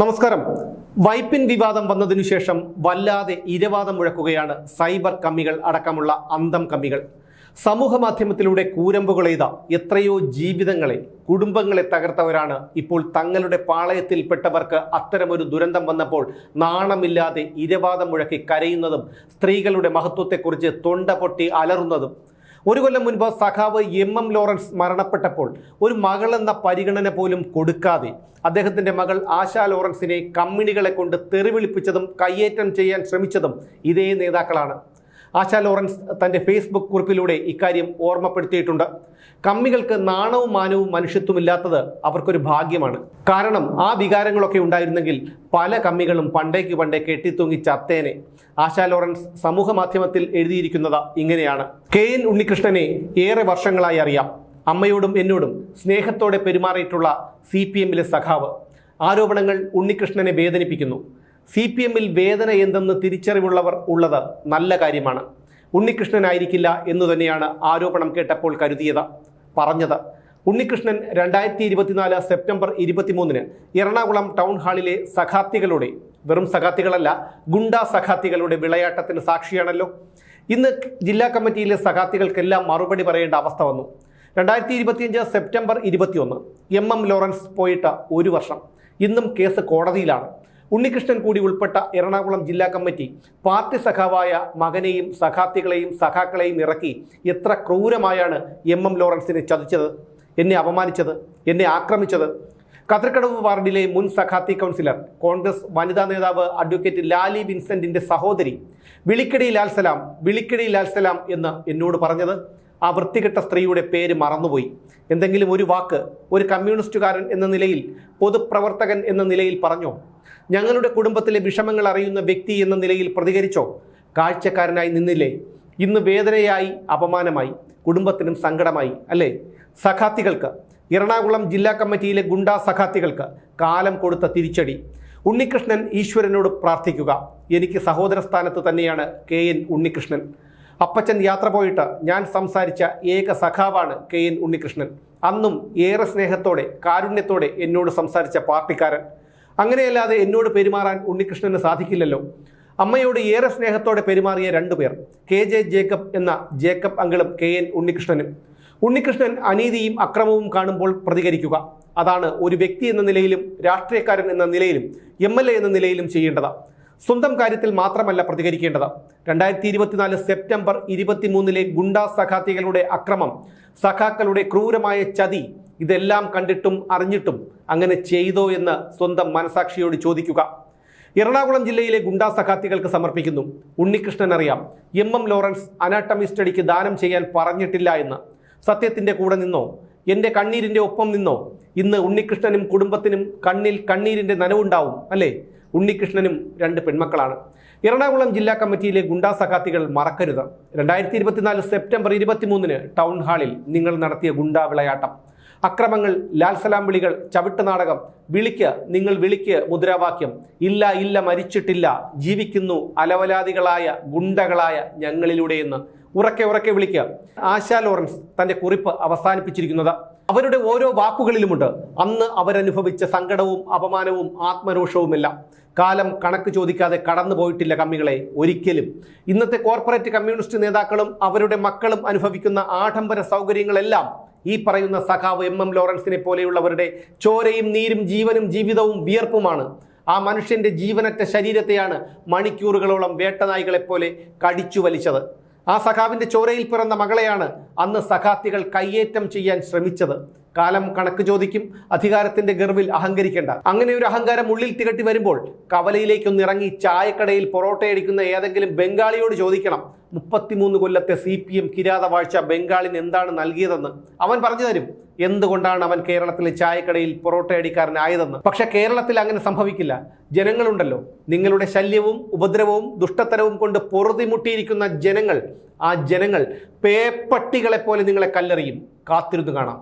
നമസ്കാരം. വൈപ്പിൻ വിവാദം വന്നതിനു ശേഷം വല്ലാതെ ഇരവാദം മുഴക്കുകയാണ് സൈബർ കമ്മികൾ അടക്കമുള്ള അന്തം കമ്മികൾ. സമൂഹ മാധ്യമത്തിലൂടെ കൂരമ്പുകൾ കൂരമ്പുകളെയ്ത എത്രയോ ജീവിതങ്ങളെ കുടുംബങ്ങളെ തകർത്തവരാണ് ഇപ്പോൾ തങ്ങളുടെ പാളയത്തിൽപ്പെട്ടവർക്ക് അത്തരമൊരു ദുരന്തം വന്നപ്പോൾ നാണമില്ലാതെ ഇരവാദം മുഴക്കി കരയുന്നതും സ്ത്രീകളുടെ മഹത്വത്തെക്കുറിച്ച് തൊണ്ട പൊട്ടി അലറുന്നതും ഒരു കൊല്ലം മുൻപ് സഖാവ് എം എം ലോറൻസ് മരണപ്പെട്ടപ്പോൾ ഒരു മകൾ എന്ന പരിഗണന പോലും കൊടുക്കാതെ അദ്ദേഹത്തിന്റെ മകൾ ആശാ ലോറൻസിനെ കമ്മിണികളെ കൊണ്ട് തെറിവിളിപ്പിച്ചതും കയ്യേറ്റം ചെയ്യാൻ ശ്രമിച്ചതും ഇതേ നേതാക്കളാണ്. ആശാ ലോറൻസ് തന്റെ ഫേസ്ബുക്ക് കുറിപ്പിലൂടെ ഇക്കാര്യം ഓർമ്മപ്പെടുത്തിയിട്ടുണ്ട്. കമ്മികൾക്ക് നാണവും മാനവും മനുഷ്യത്വമില്ലാത്തത് അവർക്കൊരു ഭാഗ്യമാണ്. കാരണം ആ വികാരങ്ങളൊക്കെ ഉണ്ടായിരുന്നെങ്കിൽ പല കമ്മികളും പണ്ടേക്ക് പണ്ടേ കെട്ടിത്തൂങ്ങി ചത്തേനെ. ആശാ ലോറൻസ് സമൂഹ മാധ്യമത്തിൽ എഴുതിയിരിക്കുന്നത് ഇങ്ങനെയാണ്. കെ എൻ ഉണ്ണികൃഷ്ണനെ ഏറെ വർഷങ്ങളായി അറിയാം. അമ്മയോടും എന്നോടും സ്നേഹത്തോടെ പെരുമാറിയിട്ടുള്ള സി പി എമ്മിലെ സഖാവ്. ആരോപണങ്ങൾ ഉണ്ണികൃഷ്ണനെ വേദനിപ്പിക്കുന്നു. സി പി എമ്മിൽ വേദന എന്തെന്ന് തിരിച്ചറിവുള്ളവർ ഉള്ളത് നല്ല കാര്യമാണ്. ഉണ്ണികൃഷ്ണനായിരിക്കില്ല എന്നു തന്നെയാണ് ആരോപണം കേട്ടപ്പോൾ കരുതിയത് പറഞ്ഞത്. ഉണ്ണികൃഷ്ണൻ രണ്ടായിരത്തി ഇരുപത്തിനാല് സെപ്റ്റംബർ ഇരുപത്തിമൂന്നിന് എറണാകുളം ടൗൺ ഹാളിലെ സഖാത്തികളുടെ വെറും സഖാത്തികളല്ല ഗുണ്ടാ സഖാത്തികളുടെ വിളയാട്ടത്തിന് സാക്ഷിയാണല്ലോ. ഇന്ന് ജില്ലാ കമ്മിറ്റിയിലെ സഖാത്തികൾക്കെല്ലാം മറുപടി പറയേണ്ട അവസ്ഥ വന്നു. രണ്ടായിരത്തി ഇരുപത്തിയഞ്ച് സെപ്റ്റംബർ ഇരുപത്തിയൊന്ന് എം എം ലോറൻസ് പോയിട്ട് ഒരു വർഷം. ഇന്നും കേസ് കോടതിയിലാണ്. ഉണ്ണികൃഷ്ണൻ കൂടി ഉൾപ്പെട്ട എറണാകുളം ജില്ലാ കമ്മിറ്റി പാർട്ടി സഖാവായ മകനെയും സഖാത്തികളെയും സഖാക്കളെയും ഇറക്കി എത്ര ക്രൂരമായാണ് എം എം ലോറൻസിനെ ചതിച്ചത് എന്നെ അപമാനിച്ചത് എന്നെ ആക്രമിച്ചത്. കതിർക്കടവ് വാർഡിലെ മുൻ സഖാത്തി കൗൺസിലർ കോൺഗ്രസ് വനിതാ നേതാവ് അഡ്വക്കേറ്റ് ലാലി വിൻസെന്റിന്റെ സഹോദരി വിളിക്കടി ലാൽ സലാം വിളിക്കടി ലാൽ സലാം എന്ന് എന്നോട് പറഞ്ഞത് ആ വൃത്തികെട്ട സ്ത്രീയുടെ പേര് മറന്നുപോയി. എന്തെങ്കിലും ഒരു വാക്ക് ഒരു കമ്മ്യൂണിസ്റ്റുകാരൻ എന്ന നിലയിൽ പൊതുപ്രവർത്തകൻ എന്ന നിലയിൽ പറഞ്ഞോ? ഞങ്ങളുടെ കുടുംബത്തിലെ വിഷമങ്ങൾ അറിയുന്ന വ്യക്തി എന്ന നിലയിൽ പ്രതികരിച്ചോ? കാഴ്ചക്കാരനായി നിന്നില്ലേ? ഇന്ന് വേദനയായി അപമാനമായി കുടുംബത്തിനും സങ്കടമായി അല്ലേ? സഖാത്തികൾക്ക് എറണാകുളം ജില്ലാ കമ്മിറ്റിയിലെ ഗുണ്ടാ സഖാത്തികൾക്ക് കാലം കൊടുത്ത തിരിച്ചടി. ഉണ്ണികൃഷ്ണൻ ഈശ്വരനോട് പ്രാർത്ഥിക്കുക. എനിക്ക് സഹോദര സ്ഥാനത്ത് തന്നെയാണ് കെ എൻ ഉണ്ണികൃഷ്ണൻ. അപ്പച്ചൻ യാത്ര പോയിട്ട് ഞാൻ സംസാരിച്ച ഏക സഖാവാണ് കെ എൻ ഉണ്ണികൃഷ്ണൻ. അന്നും ഏറെ സ്നേഹത്തോടെ കാരുണ്യത്തോടെ എന്നോട് സംസാരിച്ച പാർട്ടിക്കാരൻ. അങ്ങനെയല്ലാതെ എന്നോട് പെരുമാറാൻ ഉണ്ണികൃഷ്ണന് സാധിക്കില്ലല്ലോ. അമ്മയോട് ഏറെ സ്നേഹത്തോടെ പെരുമാറിയ രണ്ടുപേർ കെ ജെ ജേക്കബ് എന്ന ജേക്കബ് അങ്കിളും കെ എൻ ഉണ്ണികൃഷ്ണനും. ഉണ്ണികൃഷ്ണൻ അനീതിയും അക്രമവും കാണുമ്പോൾ പ്രതികരിക്കുക. അതാണ് ഒരു വ്യക്തി എന്ന നിലയിലും രാഷ്ട്രീയക്കാരൻ എന്ന നിലയിലും എം എൽ എ എന്ന നിലയിലും ചെയ്യേണ്ടത്. സ്വന്തം കാര്യത്തിൽ മാത്രമല്ല പ്രതികരിക്കേണ്ടത്. രണ്ടായിരത്തി ഇരുപത്തിനാല് സെപ്റ്റംബർ ഇരുപത്തിമൂന്നിലെ ഗുണ്ടാ സഖാത്തികളുടെ അക്രമം സഖാക്കളുടെ ക്രൂരമായ ചതി ഇതെല്ലാം കണ്ടിട്ടും അറിഞ്ഞിട്ടും അങ്ങനെ ചെയ്തോ എന്ന് സ്വന്തം മനസാക്ഷിയോട് ചോദിക്കുക. എറണാകുളം ജില്ലയിലെ ഗുണ്ടാ സഖാത്തികൾക്ക് സമർപ്പിക്കുന്നു. ഉണ്ണികൃഷ്ണൻ അറിയാം എം എം ലോറൻസ് അനാട്ടമി സ്റ്റഡിക്ക് ദാനം ചെയ്യാൻ പറഞ്ഞിട്ടില്ല എന്ന്. സത്യത്തിന്റെ കൂടെ നിന്നോ? എന്റെ കണ്ണീരിന്റെ ഒപ്പം നിന്നോ? ഇന്ന് ഉണ്ണികൃഷ്ണനും കുടുംബത്തിനും കണ്ണിൽ കണ്ണീരിന്റെ നനവുണ്ടാവും അല്ലേ? ഉണ്ണികൃഷ്ണനും രണ്ട് പെൺമക്കളാണ്. എറണാകുളം ജില്ലാ കമ്മിറ്റിയിലെ ഗുണ്ടാ സഖാത്തികൾ മറക്കരുത്. രണ്ടായിരത്തി ഇരുപത്തിനാല് സെപ്റ്റംബർ ഇരുപത്തിമൂന്നിന് ടൗൺ ഹാളിൽ നിങ്ങൾ നടത്തിയ ഗുണ്ടാ വിളയാട്ടം. അക്രമങ്ങൾ ലാൽസലാം വിളികൾ ചവിട്ട് നാടകം വിളിക്ക് നിങ്ങൾ വിളിക്ക് മുദ്രാവാക്യം. ഇല്ല ഇല്ല മരിച്ചിട്ടില്ല ജീവിക്കുന്നു അലവലാദികളായ ഗുണ്ടകളായ ഞങ്ങളിലൂടെയെന്ന് ഉറക്കെ ഉറക്കെ വിളിക്കുക ആശാ ലോറൻസ് തന്റെ കുറിപ്പ് അവസാനിപ്പിച്ചിരിക്കുന്നത്. അവരുടെ ഓരോ വാക്കുകളിലുമുണ്ട്. അന്ന് അവരനുഭവിച്ച സങ്കടവും അപമാനവും ആത്മരോഷവുമെല്ലാം. കാലം കണക്ക് ചോദിക്കാതെ കടന്നു പോയിട്ടില്ല കമ്മികളെ ഒരിക്കലും. ഇന്നത്തെ കോർപ്പറേറ്റ് കമ്മ്യൂണിസ്റ്റ് നേതാക്കളും അവരുടെ മക്കളും അനുഭവിക്കുന്ന ആഡംബര സൗകര്യങ്ങളെല്ലാം ഈ പറയുന്ന സഖാവ് എം എം ലോറൻസിനെ പോലെയുള്ളവരുടെ ചോരയും നീരും ജീവനും ജീവിതവും വിയർപ്പുമാണ്. ആ മനുഷ്യന്റെ ജീവനറ്റ ശരീരത്തെയാണ് മണിക്കൂറുകളോളം വേട്ടനായികളെപ്പോലെ കടിച്ചു വലിച്ചത്. ആ സഖാവിന്റെ ചോരയിൽ പിറന്ന മകളെയാണ് അന്ന് സഖാത്തികൾ കയ്യേറ്റം ചെയ്യാൻ ശ്രമിച്ചത്. കാലം കണക്ക് ചോദിക്കും അധികാരത്തിന്റെ ഗർവിൽ അഹങ്കരിക്കേണ്ട. അങ്ങനെ ഒരു അഹങ്കാരം ഉള്ളിൽ തികട്ടി വരുമ്പോൾ കവലയിലേക്കൊന്ന് ഇറങ്ങി ചായക്കടയിൽ പൊറോട്ടയടിക്കുന്ന ഏതെങ്കിലും ബംഗാളിയോട് ചോദിക്കണം മുപ്പത്തിമൂന്ന് കൊല്ലത്തെ സി പി എം കിരാത വാഴ്ച ബംഗാളിന് എന്താണ് നൽകിയതെന്ന്? അവൻ പറഞ്ഞു തരും എന്തുകൊണ്ടാണ് അവൻ കേരളത്തിലെ ചായക്കടയിൽ പൊറോട്ടയടിക്കാരനായതെന്ന് പക്ഷെ കേരളത്തിൽ അങ്ങനെ സംഭവിക്കില്ല. ജനങ്ങളുണ്ടല്ലോ നിങ്ങളുടെ ശല്യവും ഉപദ്രവവും ദുഷ്ടത്തരവും കൊണ്ട് പൊറുതിമുട്ടിയിരിക്കുന്ന ജനങ്ങൾ ആ ജനങ്ങൾ പേപ്പട്ടികളെ പോലെ നിങ്ങളെ കല്ലെറിയും. കാത്തിരുന്ന് കാണാം.